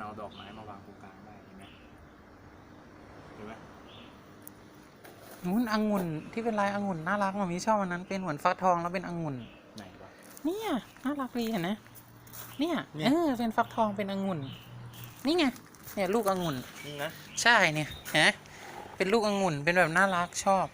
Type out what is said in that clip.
เอาดอกไม้มาวางตรงกลางได้เห็นไหมเห็นไหมนู้นองุ่นที่เป็นลายองุ่นน่ารักมามีชอบอันนั้นเป็นเหมือนฟักทองแล้วเป็นองุ่นไหนวะ เนี่ยน่ารักดีเห็นไหมเนี่ยเนี่ย เออเป็นฟักทองเป็นองุ่น นี่ไงเนี่ยลูกองุ่น นี่นะ ใช่เนี่ยฮะเป็นลูกองุ่นเป็นแบบน่ารักชอบ